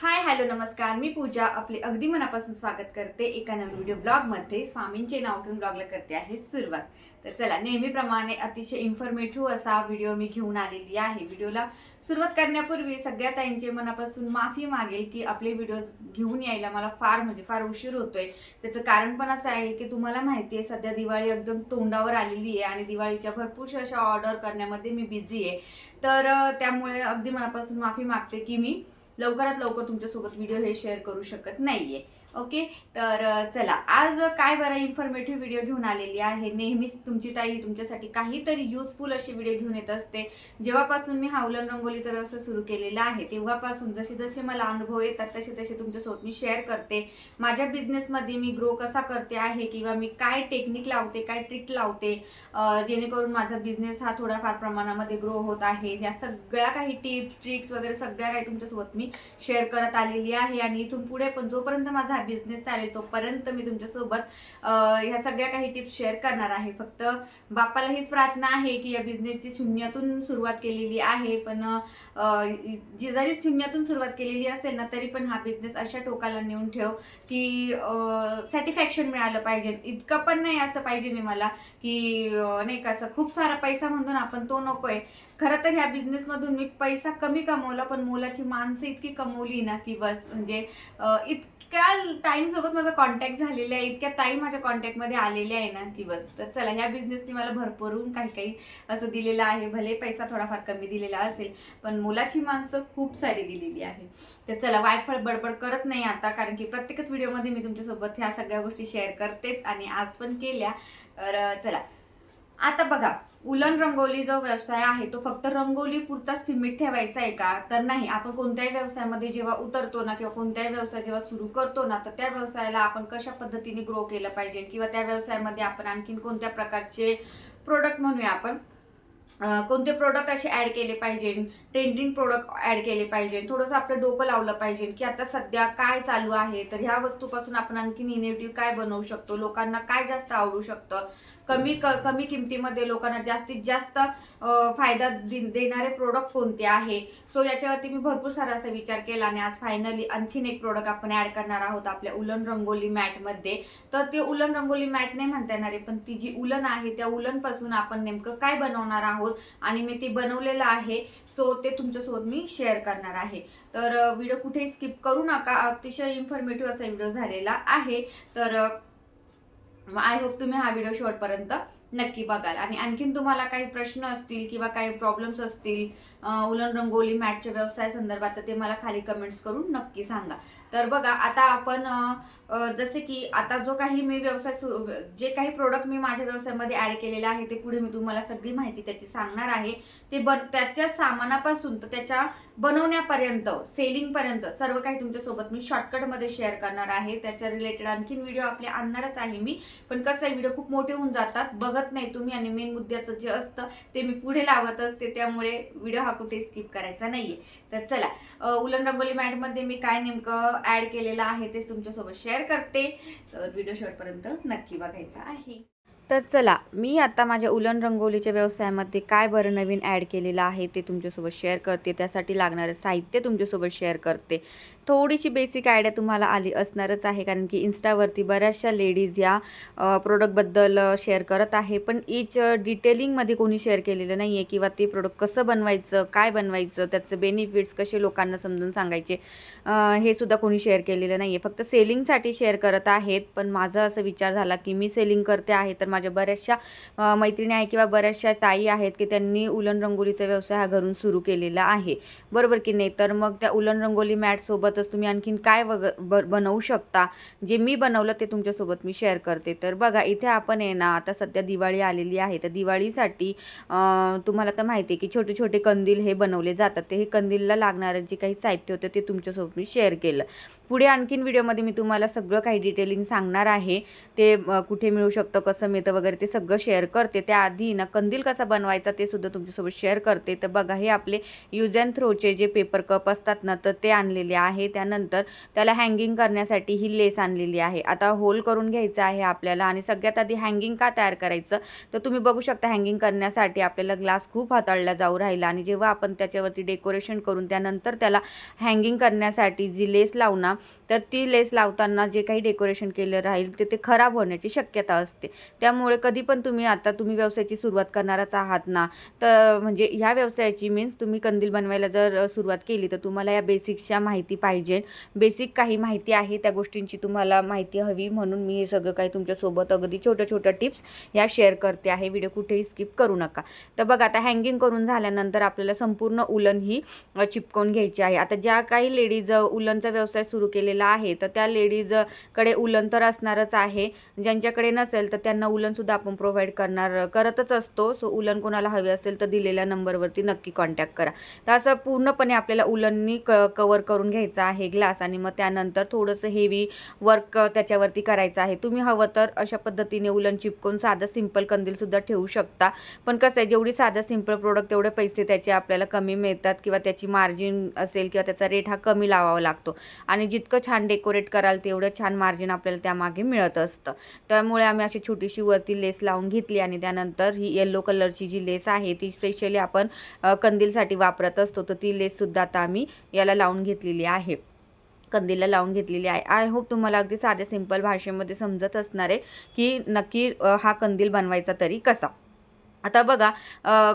Hi hello नमस्कार. मी पूजा. आपले अगदी मनापासून स्वागत करते एका नवीन व्हिडिओ ब्लॉगमध्ये स्वामींचे नाव घेऊन ब्लॉगला करते आहे सुरुवात. तर चला नेहमीप्रमाणे अतिशय इन्फॉर्मेटिव्ह असा व्हिडिओ मी घेऊन आलेली आहे. व्हिडिओला सुरुवात करण्यापूर्वी सगळ्या ताईंचे मनापासून माफी मागेल की आपले व्हिडिओ घेऊन यायला मला फार म्हणजे फार उशीर होतोय. त्याचं कारण पण असं आहे की तुम्हाला माहिती आहे सध्या दिवाळी एकदम तोंडावर आलेली आहे आणि दिवाळीच्या भरपूरशा अशा ऑर्डर करण्यामध्ये मी बिझी आहे. तर त्यामुळे अगदी मनापासून माफी मागते की मी लवकरात लवकर तुमच्यासोबत व्हिडिओ हे शेअर करू शकत नाहीये. ओके? तर चला. आज काय बरं इन्फॉर्मेटिव्ह व्हिडिओ घेऊन आलेली आहे? नेहमीच तुमची ताई तुमच्यासाठी काहीतरी युजफुल अशी व्हिडिओ घेऊन येत असते. जेव्हापासून मी हा उलन रंगोलीचा व्यवसाय सुरू केलेला आहे तेव्हापासून जसे जसे मला अनुभव येतात तसे तसे तुमच्यासोबत मी शेअर करते. माझ्या बिझनेसमध्ये मी ग्रो कसा करते आहे किंवा मी काय टेक्निक लावते काय ट्रिक लावते जेणेकरून माझा बिझनेस हा थोड्याफार प्रमाणामध्ये ग्रो होत आहे? ह्या सगळ्या काही टिप्स ट्रिक्स वगैरे सगळ्या काही तुमच्यासोबत मी शेअर करत आलेली आहे आणि इथून पुढे पण जोपर्यंत माझा हा बिझनेस चालेल तोपर्यंत मी तुमच्यासोबत ह्या सगळ्या काही टिप्स शेअर करणार आहे. फक्त बाप्पाला हीच प्रार्थना आहे की या बिझनेसची शून्यातून सुरुवात केलेली आहे. पण जिजारी जी जरी शून्यातून सुरुवात केलेली असेल ना तरी पण हा बिझनेस अशा टोकाला नेऊन ठेव की सॅटिस्फॅक्शन मिळालं पाहिजे. इतकं पण नाही असं पाहिजे मी मला की नाही का असं खूप सारा पैसा म्हणतो ना आपण तो नकोय. खरं तर ह्या बिझनेसमधून मी पैसा कमी कमवला पण मोलाची माणसं इतकी कमवली ना की बस म्हणजे इत इतक्या ताईंसोबत माझा कॉन्टॅक्ट झालेला आहे इतक्या ताई माझ्या कॉन्टॅक्टमध्ये आलेल्या आहे ना की बस तर चला ह्या बिझनेसने मला भरपूरून काही काही असं दिलेलं आहे. भले पैसा थोडाफार कमी दिलेला असेल पण मुलाची माणसं खूप सारी दिलेली आहे. तर चला वायफळ बडबड करत नाही आता कारण की प्रत्येकच व्हिडिओमध्ये मी तुमच्यासोबत ह्या सगळ्या गोष्टी शेअर करतेच आणि आज पण केल्या. तर चला. आता बघा उलन रंगोली जो व्यवसाय आहे तो फक्त रंगोली पुरता सीमित ठेवायचा आहे का? तर नाही. आपण कोणत्याही व्यवसायामध्ये जेव्हा उतरतो ना किंवा कोणत्याही व्यवसाय जेव्हा सुरू करतो ना तर त्या व्यवसायाला आपण कशा पद्धतीने ग्रो केलं पाहिजे? किंवा त्या व्यवसायामध्ये आपण आणखीन कोणत्या प्रकारचे प्रोडक्ट म्हणूया आपण? कोणते प्रोडक्ट असे ॲड केले पाहिजे ट्रेंडिंग प्रोडक्ट ॲड केले पाहिजे थोडंसं आपलं डोकं लावलं पाहिजे की आता सध्या काय चालू आहे तर ह्या वस्तूपासून आपण आणखी इनेटिव्ह काय बनवू शकतो लोकांना काय जास्त आवडू शकतं? कमी क कमी किमतीमध्ये लोकांना जास्तीत जास्त फायदा दे- देणारे प्रोडक्ट कोणते आहे? सो याच्यावरती मी भरपूर सारा असा विचार केला आणि आज फायनली आणखीन एक प्रोडक्ट आपण ॲड करणार आहोत आपल्या उलन रंगोली मॅटमध्ये तर ते उलन रंगोली मॅट नाही म्हणता येणार आहे पण ती जी उलन आहे त्या उलनपासून आपण नेमकं काय बनवणार आहोत? आणि मी ते बनवलेलं आहे. सो ते तुमच्यासोबत मी शेअर करणार आहे. तर व्हिडिओ कुठेही स्किप करू नका. अतिशय इन्फॉर्मेटिव्ह असा व्हिडिओ झालेला आहे. तर आय होप तुम्ही हा व्हिडिओ शेवटपर्यंत नक्की बघाल. आणि आणखीन तुम्हाला काही प्रश्न असतील किंवा काही प्रॉब्लेम्स असतील उलन रंगोली मॅटच्या व्यवसाय संदर्भात तर ते मला खाली कमेंट्स करून नक्की सांगा. तर बघा आता आपण जसे की आता जो काही मी व्यवसाय जे काही प्रोडक्ट मी माझ्या व्यवसायामध्ये ऍड केलेलं आहे ते पुढे मी तुम्हाला सगळी माहिती त्याची सांगणार आहे. ते बन त्याच्या सामानापासून तर त्याच्या बनवण्यापर्यंत सेलिंगपर्यंत सर्व काही तुमच्यासोबत मी शॉर्टकटमध्ये शेअर करणार आहे. त्याच्या रिलेटेड आणखीन व्हिडिओ आपले आणणारच आहे मी. पण कसं व्हिडिओ खूप मोठे होऊन जातात. बघत नाही तुम्ही आणि मेन मुद्द्याचं जे असतं ते मी पुढे लावत असते त्यामुळे व्हिडिओ हा कुठे स्किप करायचा नाहीये. तर चला उलन रंगोली मॅटमध्ये मी काय नेमकं ऍड केलेलं आहे तेच तुमच्यासोबत शेअर करते. तर व्हिडिओ शेवटपर्यंत नक्की बघायचा आहे. तर चला मी आता माझ्या उलन रंगोलीच्या व्यवसायामध्ये काय बरं नवीन ॲड केलेलं आहे ते तुमच्यासोबत शेअर करते. त्यासाठी लागणारं साहित्य तुमच्यासोबत शेअर करते. थोडीशी बेसिक आयडिया तुम्हाला आली असणारच आहे कारण की इन्स्टावरती बऱ्याचशा लेडीज या प्रोडक्टबद्दल शेअर करत आहे. पण इच डिटेलिंगमध्ये कोणी शेअर केलेलं नाही आहे किंवा ते प्रोडक्ट कसं बनवायचं काय बनवायचं त्याचं बेनिफिट्स कसे लोकांना समजून सांगायचे हे सुद्धा कोणी शेअर केलेलं नाही आहे फक्त सेलिंगसाठी शेअर करत आहेत. पण माझा असं विचार झाला की मी सेलिंग करते आहे तर माझ्या बऱ्याचशा मैत्रिणी आहे किंवा बऱ्याचशा ताई आहेत की त्यांनी उलन रंगोलीचा व्यवसाय हा घरून सुरू केलेला आहे. बरोबर की नाही? तर मग त्या उलन रंगोली मॅटसोबतच तुम्ही आणखीन काय वग ब बनवू शकता? जे मी बनवलं ते तुमच्यासोबत मी शेअर करते. तर बघा इथे आपण आहे ना आता सध्या दिवाळी आलेली आहे. तर दिवाळीसाठी तुम्हाला तर माहिती आहे की छोटे छोटे कंदील हे बनवले जातात. ते हे कंदीलला लागणारं जे काही साहित्य होतं ते तुमच्यासोबत मी शेअर केलं. पुढे आणखीन व्हिडिओमध्ये मी तुम्हाला सगळं काही डिटेलिंग सांगणार आहे. ते कुठे मिळू शकतं कसं मिळतं मिळतं वगैरे ते सगळं शेअर करते. त्याआधी ना कंदील कसा बनवायचा ते सुद्धा तुमच्यासोबत शेअर करते. तर बघा हे आपले यूज अँड थ्रोचे जे पेपर कप असतात ना तर ते आणलेले आहे. त्यानंतर त्याला हँगिंग करण्यासाठी ही लेस आणलेली आहे. आता होल करून घ्यायचं आहे आपल्याला आणि सगळ्यात आधी हँगिंग का तयार करायचं? तर तुम्ही बघू शकता हँगिंग करण्यासाठी आपल्याला ग्लास खूप हाताळला जाऊ राहिला आणि जेव्हा आपण त्याच्यावरती डेकोरेशन करून त्यानंतर त्याला हँगिंग करण्यासाठी जी लेस लावू ना तर ती लेस लावताना जे काही डेकोरेशन केलं राहील ते ते खराब होण्याची शक्यता असते. त्यामुळे कधी पण तुम्ही आता तुम्ही व्यवसायाची सुरुवात करणारच आहात ना. तर म्हणजे ह्या व्यवसायाची मीन्स तुम्ही कंदील बनवायला जर सुरुवात केली तर तुम्हाला या बेसिक्सच्या माहिती पाहिजे. बेसिक काही माहिती आहे त्या गोष्टींची तुम्हाला माहिती हवी म्हणून मी हे सगळं काही तुमच्यासोबत अगदी छोट्या छोट्या टिप्स ह्या शेअर करते आहे. व्हिडिओ कुठेही स्किप करू नका. तर बघा आता हँगिंग करून झाल्यानंतर आपल्याला संपूर्ण उलन ही चिपकवून घ्यायची आहे. आता ज्या काही लेडीज उलनचा व्यवसाय सुरू केलेला आहे तर त्या लेडीजकडे उलन तर असणारच आहे. ज्यांच्याकडे नसेल तर त्यांना उलनसुद्धा आपण प्रोव्हाइड करणार करतच असतो. सो उलन कोणाला हवे असेल तर दिलेल्या नंबरवरती नक्की कॉन्टॅक्ट करा. तर असं पूर्णपणे आपल्याला उलननी क कवर करून घ्यायचं आहे ग्लास आणि मग त्यानंतर थोडंसं हेवी वर्क त्याच्यावरती करायचं आहे. तुम्ही हवं तर अशा पद्धतीने उलन चिपकून साधं सिंपल कंदीलसुद्धा ठेवू शकता. पण कसं आहे जेवढी साधं सिंपल प्रोडक्ट तेवढे पैसे त्याचे आपल्याला कमी मिळतात किंवा त्याची मार्जिन असेल किंवा त्याचा रेट हा कमी लावावा लागतो. आणि जितकं छान डेकोरेट कराल तेवढं छान मार्जिन आपल्याला त्यामागे मिळत असतं. त्यामुळे आम्ही अशी छोटीशी वरती लेस लावून घेतली आणि त्यानंतर ही येल्लो कलरची जी लेस आहे ती स्पेशली आपण कंदीलसाठी वापरत असतो. तर ती लेससुद्धा आता आम्ही याला लावून घेतलेली आहे. कंदीलला लावून घेतलेली आहे. आय होप तुम्हाला अगदी साध्या सिंपल भाषेमध्ये समजत असणार आहे की नक्की हा कंदील बनवायचा तरी कसा. आता बघा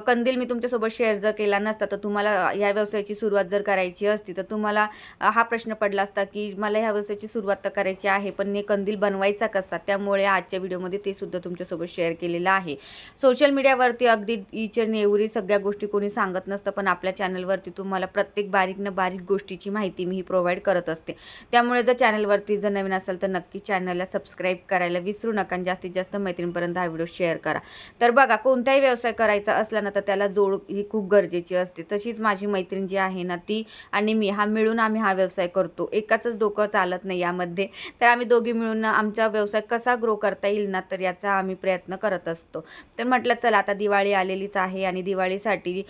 कंदील मी तुमच्यासोबत शेअर जर केला नसता तर तुम्हाला या व्यवसायाची सुरुवात जर करायची असती तर तुम्हाला हा प्रश्न पडला असता की मला ह्या व्यवसायाची सुरुवात तर करायची आहे पण हे कंदील बनवायचा कसा? त्यामुळे आजच्या व्हिडिओमध्ये ते सुद्धा तुमच्यासोबत शेअर केलेलं आहे. सोशल मीडियावरती अगदी इचर नेवरी सगळ्या गोष्टी कोणी सांगत नसतं पण आपल्या चॅनलवरती तुम्हाला प्रत्येक बारीक न बारीक गोष्टीची माहिती मी ही प्रोव्हाइड करत असते. त्यामुळे जर चॅनलवरती जर नवीन असेल तर नक्की चॅनलला सबस्क्राईब करायला विसरू नका आणि जास्तीत जास्त मैत्रिणीपर्यंत हा व्हिडिओ शेअर करा. तर बघा कोणत्या कुठलाही व्यवसाय करायचा असला ना तर त्याला जोड ही खूप गरजेची असते. तशीच माझी मैत्रीण जी आहे ना ती आणि मी हा मिळून आम्ही हा व्यवसाय करतो. एकाचंच डोकं चालत नाही यामध्ये. तर आम्ही दोघी मिळून आमचा व्यवसाय कसा ग्रो करता येईल ना तर याचा आम्ही प्रयत्न करत असतो. तर म्हटलं चला आता दिवाळी आलेलीच आहे आणि दिवाळीसाठी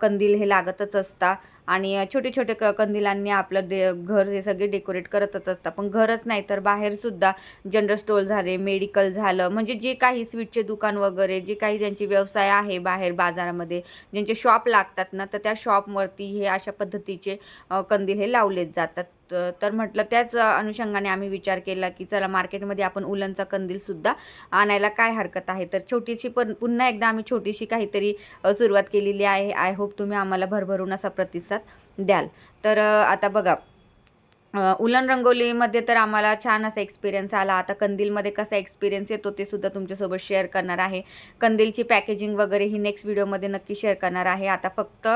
कंदील हे लागतच असता. आणि छोटे छोटे क कंदिलांनी आपलं डे घर हे सगळे डेकोरेट करतच असतात. पण घरच नाही तर बाहेरसुद्धा जनरल स्टोर झाले मेडिकल झालं. म्हणजे जे काही स्वीटचे दुकान वगैरे जे काही ज्यांचे व्यवसाय आहे बाहेर बाजारामध्ये ज्यांचे शॉप लागतात ना तर त्या शॉपवरती हे अशा पद्धतीचे कंदील हे लावलेच जातात. तर म्हटलं त्याच अनुषंगाने आम्ही विचार केला की चला मार्केटमध्ये आपण उलनचा कंदीलसुद्धा आणायला काय हरकत आहे? तर छोटीशी पण पुन्हा एकदा आम्ही छोटीशी काहीतरी सुरुवात केलेली आहे. आय होप तुम्ही आम्हाला भरभरून असा प्रतिसाद द्याल. तर आता बघा उलन रंगोलीमध्ये तर आम्हाला छान असा एक्सपिरियन्स आला. आता कंदीलमध्ये कसा एक्सपिरियन्स येतो ते सुद्धा तुमच्यासोबत शेअर करणार आहे. कंदीलची पॅकेजिंग वगैरे ही नेक्स्ट व्हिडिओमध्ये नक्की शेअर करणार आहे. आता फक्त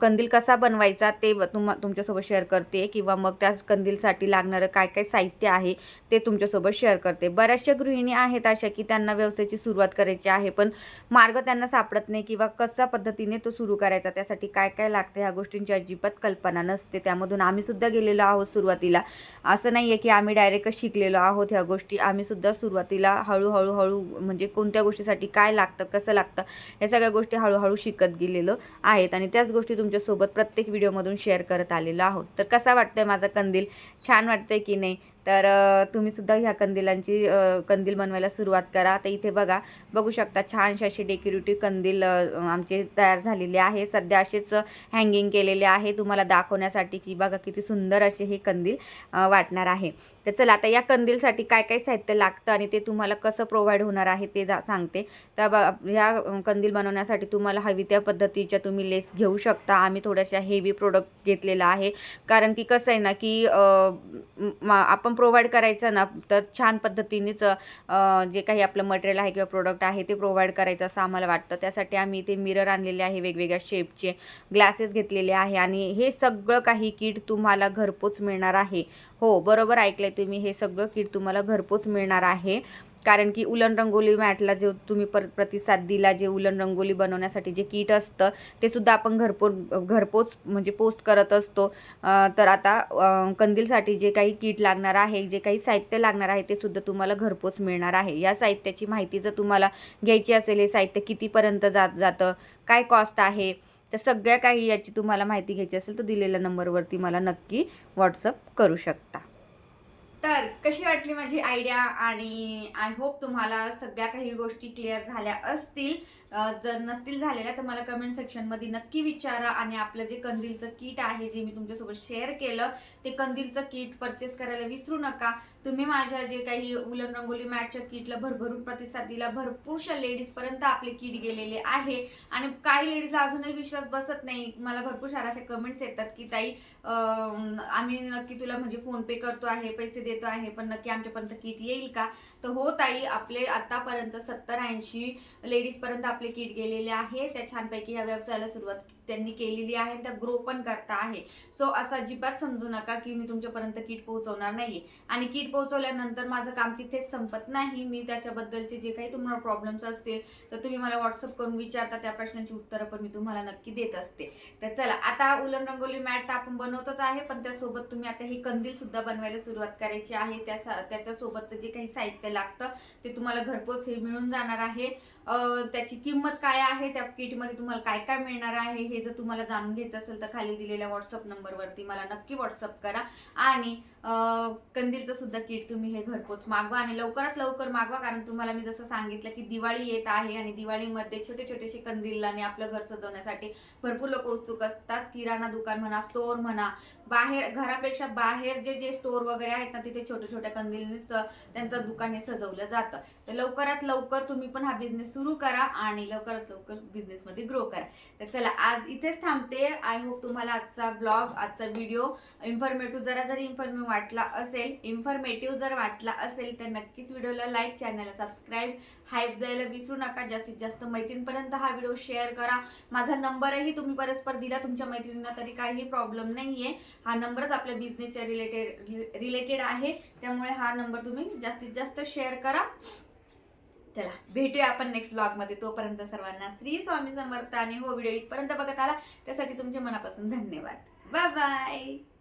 कंदील कसा बनवायचा ते तुम तुमच्यासोबत शेअर करते किंवा मग त्या कंदीलसाठी लागणारं काय काय साहित्य आहे ते तुमच्यासोबत शेअर करते. बऱ्याचशा गृहिणी आहेत अशा की त्यांना व्यवसायाची सुरुवात करायची आहे पण मार्ग त्यांना सापडत नाही किंवा कसा पद्धतीने तो सुरू करायचा त्यासाठी काय काय लागते ह्या गोष्टींची अजिबात कल्पना नसते. त्यामधून आम्ही सुद्धा गेलेलो आहोत. सुरुवातीला. असं नाही आहे की आम्ही डायरेक्टच शिकलेलो आहोत ह्या गोष्टी. आम्ही सुद्धा सुरुवातीला हळूहळू हळू म्हणजे कोणत्या गोष्टीसाठी काय लागतं कसं लागतं या सगळ्या गोष्टी हळूहळू शिकत गेलेलो आहेत. आणि त्याच गोष्टी तुमच्यासोबत प्रत्येक व्हिडिओमधून शेअर करत आलेलो आहोत. तर कसा वाटतंय माझा कंदील? छान वाटतंय की नाही? तर तुम्ही सुद्धा ह्या कंदिलांची कंदील बनवायला सुरुवात करा. तर इथे बघा बघू शकता छानसे असे डेकोरेटिव्ह कंदील आमचे तयार झालेले आहे. सध्या असेच हँगिंग केलेले आहे. तुम्हाला दाखवण्यासाठी की बघा किती सुंदर असे हे कंदील वाटणार आहे. तर चला आता या कंदीलसाठी काय काय साहित्य लागतं आणि ते तुम्हाला कसं प्रोव्हाइड होणार आहे ते जा सांगते. तर बघा ह्या कंदील बनवण्यासाठी तुम्हाला हवी त्या पद्धतीच्या तुम्ही लेस घेऊ शकता. आम्ही थोड्याशा हेवी प्रोडक्ट घेतलेला आहे. कारण की कसं आहे ना की आपण आपण प्रोव्हाइड करायचं ना तर छान पद्धतीनेच जे काही आपलं मटेरियल आहे किंवा प्रोडक्ट आहे ते प्रोव्हाइड करायचं असं आम्हाला वाटतं. त्यासाठी आम्ही इथे मिरर आणलेले आहे वेगवेगळ्या शेपचे ग्लासेस घेतलेले आहे आणि हे सगळं काही किट तुम्हाला घरपोच मिळणार आहे. हो बरोबर ऐकलंय तुम्ही हे सगळं किट तुम्हाला घरपोच मिळणार आहे. कारण की उलन रंगोली मॅटला जे तुम्ही पर प्रतिसाद दिला जे उलन रंगोली बनवण्यासाठी जे किट असतं ते सुद्धा आपण घरपोच घरपोच म्हणजे पोस्ट करत असतो. तर आता कंदीलसाठी जे काही किट लागणार आहे जे काही साहित्य लागणार आहे ते सुद्धा तुम्हाला घरपोच मिळणार आहे. या साहित्याची माहिती जर तुम्हाला घ्यायची असेल हे साहित्य कितीपर्यंत जात जातं काय कॉस्ट आहे तर सगळ्या काही याची तुम्हाला माहिती घ्यायची असेल तर दिलेल्या नंबरवरती मला नक्की व्हॉट्सअप करू शकता. तर कशी वाटली माझी आयडिया? आणि आय होप तुम्हाला सगळ्या काही गोष्टी क्लिअर झाल्या असतील. जर नसतील झालेल्या तर मला कमेंट सेक्शनमध्ये नक्की विचारा. आणि आपलं जे कंदीलचं किट आहे जे मी तुमच्यासोबत शेअर केलं ते कंदीलचं किट परचेस करायला विसरू नका. तुम्ही माझ्या जे काही उलन रंगोली मॅटच्या किटला भरभरून प्रतिसाद दिला भरपूरशा लेडीजपर्यंत आपले किट गेलेले आहे. आणि काही लेडीजला अजूनही विश्वास बसत नाही. मला भरपूर साऱ्या अशा कमेंट्स येतात की ताई आम्ही नक्की तुला म्हणजे फोनपे करतो आहे पैसे देतो आहे पण नक्की आमच्यापर्यंत किट येईल का? तर हो ताई आपले आतापर्यंत सत्तर ऐंशी लेडीजपर्यंत आपले किट गेलेले आहे त्या छानपैकी ह्या व्यवसायाला सुरुवात त्यांनी केलेली आहे त्या ग्रो पण करता आहे. सो असं अजिबात समजू नका की मी तुमच्यापर्यंत किट पोहोचवणार नाही आणि किट पोहोचवल्यानंतर माझं काम तिथेच संपत नाही. मी त्याच्याबद्दलचे जे काही तुम्हाला प्रॉब्लेम्स असतील तर तुम्ही मला व्हॉट्सअप करून विचारता त्या प्रश्नांची उत्तरं पण मी तुम्हाला नक्की देत असते. तर चला आता उलन रंगोली मॅट तर आपण बनवतच आहे पण त्यासोबत तुम्ही आता हे कंदील सुद्धा बनवायला सुरुवात करायची आहे. त्या त्याच्यासोबतचं जे काही साहित्य लागतं ते तुम्हाला घरपोच हे मिळून जाणार आहे. त्याची किंमत काय आहे? त्या किटमध्ये तुम्हाला काय काय मिळणार आहे? हे जर तुम्हाला जाणून घ्यायचं असेल तर खाली दिलेल्या व्हॉट्सअप नंबरवरती मला नक्की व्हॉट्सअप करा. आणि कंदीलचं सुद्धा किट तुम्ही हे घरपोच मागवा आणि लवकरात लवकर मागवा कारण तुम्हाला मी जसं सांगितलं की दिवाळी येत आहे आणि दिवाळीमध्ये छोटे छोटेसे कंदील आणि आपलं घर सजवण्यासाठी भरपूर लोक उत्सुक असतात. किराणा दुकान म्हणा स्टोअर म्हणा बाहेर घरापेक्षा बाहेर जे जे स्टोअर वगैरे आहेत ना तिथे छोट्या छोट्या कंदीलने त्यांचं दुकान हे सजवलं जातं. तर लवकरात लवकर तुम्ही पण हा बिझनेस सुरू करा आणि लवकरात लवकर बिझनेसमध्ये ग्रो करा. तर चला आज इथेच थांबते. आय होप तुम्हाला आजचा ब्लॉग आजचा व्हिडिओ इन्फॉर्मेटिव्ह जरा जरी इन्फॉर्मेटिव्ह वाटला असेल इन्फॉर्मेटिव्ह जर वाटला असेल तर नक्कीच व्हिडिओला लाईक चॅनलला सबस्क्राईब हाईप द्यायला विसरू नका. जास्तीत जास्त मैत्रिणीपर्यंत हा व्हिडिओ शेअर करा. माझा नंबरही तुम्ही परस्पर दिला. तुमच्या मैत्रिणींना तरी काही प्रॉब्लेम नाहीये. हा नंबरच आपल्या बिझनेसच्या रिलेटेड रिलेटेड आहे. त्यामुळे हा नंबर तुम्ही जास्तीत जास्त शेअर करा. चला भेटूया आपण नेक्स्ट ब्लॉगमध्ये तोपर्यंत सर्वांना श्री स्वामी समर्थ. आणि हो व्हिडिओ इथपर्यंत बघत आला. त्यासाठी तुमचे मनापासून धन्यवाद. Bye bye